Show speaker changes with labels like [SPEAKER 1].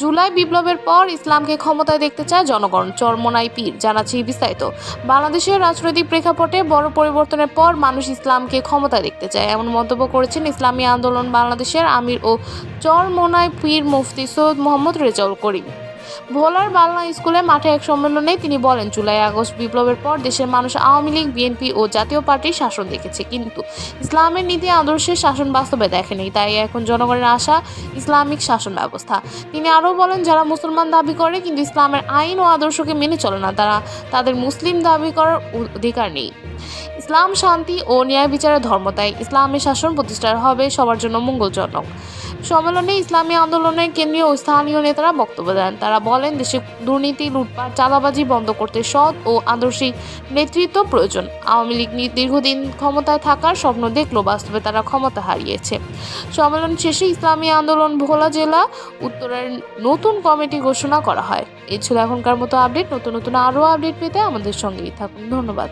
[SPEAKER 1] জুলাই বিপ্লবের পর ইসলামকে ক্ষমতায় দেখতে চায় জনগণ। চরমনাই পীর জানাচ্ছি বিস্তারিত। বাংলাদেশের রাজনৈতিক প্রেক্ষাপটে বড় পরিবর্তনের পর মানুষ ইসলামকে ক্ষমতায় দেখতে চায়। এমন মন্তব্য করেছেন ইসলামী আন্দোলন বাংলাদেশের আমির ও চরমনাই পীর মুফতি সৈয়দ মোহাম্মদ রেজাউল করিম। ভোলার বাংলা স্কুলে মাঠে এক সম্মেলনে তিনি বলেন, জুলাই আগস্ট বিপ্লবের পর দেশের মানুষ আওয়ামী লীগ, বিএনপি ও জাতীয় পার্টির শাসন দেখেছে। কিন্তু ইসলামের নীতি আদর্শের শাসন বাস্তবে দেখেনি, তাই এখন জনগণের আশা ইসলামিক শাসন ব্যবস্থা। তিনি আরও বলেন, যারা মুসলমান দাবি করে কিন্তু ইসলামের আইন ও আদর্শকে মেনে চলে না, তারা তাদের মুসলিম দাবি করার অধিকার নেই। ইসলাম, শান্তি ও ন্যায় বিচারের ধর্ম, তাই ইসলামের শাসন প্রতিষ্ঠা হবে সবার জন্য মঙ্গলজনক। সম্মেলনে ইসলামী আন্দোলনের কেন্দ্রীয় ও স্থানীয় নেতারা বক্তব্য দেন। তারা বলেন, দেশে দুর্নীতি, লুটপাট, চাঁদাবাজি বন্ধ করতে সৎ ও আদর্শিক নেতৃত্ব প্রয়োজন। আওয়ামী লীগ দীর্ঘদিন ক্ষমতায় থাকার স্বপ্ন দেখল বাস্তবে তারা ক্ষমতা হারিয়েছে। সম্মেলন শেষে ইসলামী আন্দোলন ভোলা জেলা উত্তরের নতুন কমিটি ঘোষণা করা হয়। এই ছিল এখনকার মতো আপডেট। নতুন নতুন আরও আপডেট পেতে আমাদের সঙ্গেই থাকুন। ধন্যবাদ।